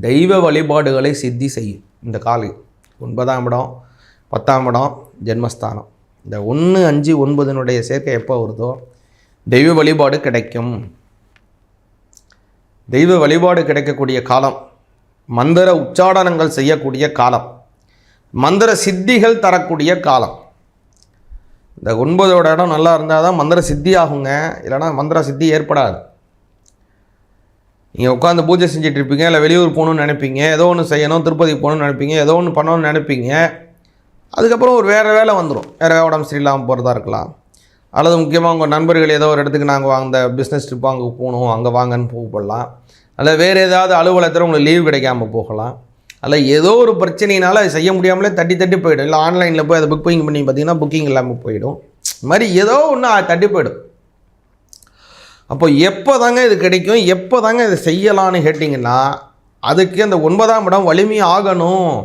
தெய்வ வழிபாடுகளை சித்தி செய்யும். இந்த காலை. ஒன்பதாம் இடம் பத்தாம் இடம் ஜென்மஸ்தானம். இந்த ஒன்று அஞ்சு ஒன்பதினுடைய சேர்க்கை எப்போ வருதோ தெய்வ வழிபாடு கிடைக்கும். தெய்வ வழிபாடு கிடைக்கக்கூடிய காலம் மந்திர உச்சாடனங்கள் செய்யக்கூடிய காலம் மந்திர சித்திகள் தரக்கூடிய காலம். இந்த ஒன்பதோட இடம் நல்லா இருந்தால் தான் மந்திர சித்தி ஆகுங்க இல்லைன்னா மந்திர சித்தி ஏற்படாது. நீங்கள் உட்காந்து பூஜை செஞ்சுட்டு இருப்பீங்க இல்லை வெளியூர் போகணும்னு நினைப்பீங்க ஏதோ ஒன்று செய்யணும் திருப்பதி போகணும்னு நினைப்பீங்க ஏதோ ஒன்று பண்ணணும்னு நினைப்பீங்க. அதுக்கப்புறம் ஒரு வேறு வேலை வந்துடும் வேறு உடம்பு சரியில்லாமல் போகிறதா இருக்கலாம். அல்லது முக்கியமாக உங்கள் நண்பர்கள் ஏதோ ஒரு இடத்துக்கு நாங்கள் வாங்க பிஸ்னஸ் ட்ரிப்பு அங்கே போகணும் அங்கே வாங்கன்னு கூப்பிடலாம் அல்லது வேறு ஏதாவது அலுவலகத்தில் உங்களுக்கு லீவ் கிடைக்காம போகலாம். அல்ல ஏதோ ஒரு பிரச்சனையினால அது செய்ய முடியாமலே தட்டி தட்டி போயிடும். இல்லை ஆன்லைனில் போய் அதை புக்கிங் பண்ணி பார்த்தீங்கன்னா புக்கிங் இல்லாமல் போயிடும். இது மாதிரி ஏதோ ஒன்று தட்டி போயிடும். அப்போ எப்போ தாங்க இது கிடைக்கும்? எப்போ தாங்க இதை செய்யலான்னு கேட்டிங்கன்னா அதுக்கு அந்த ஒன்பதாம் இடம் வலிமை ஆகணும்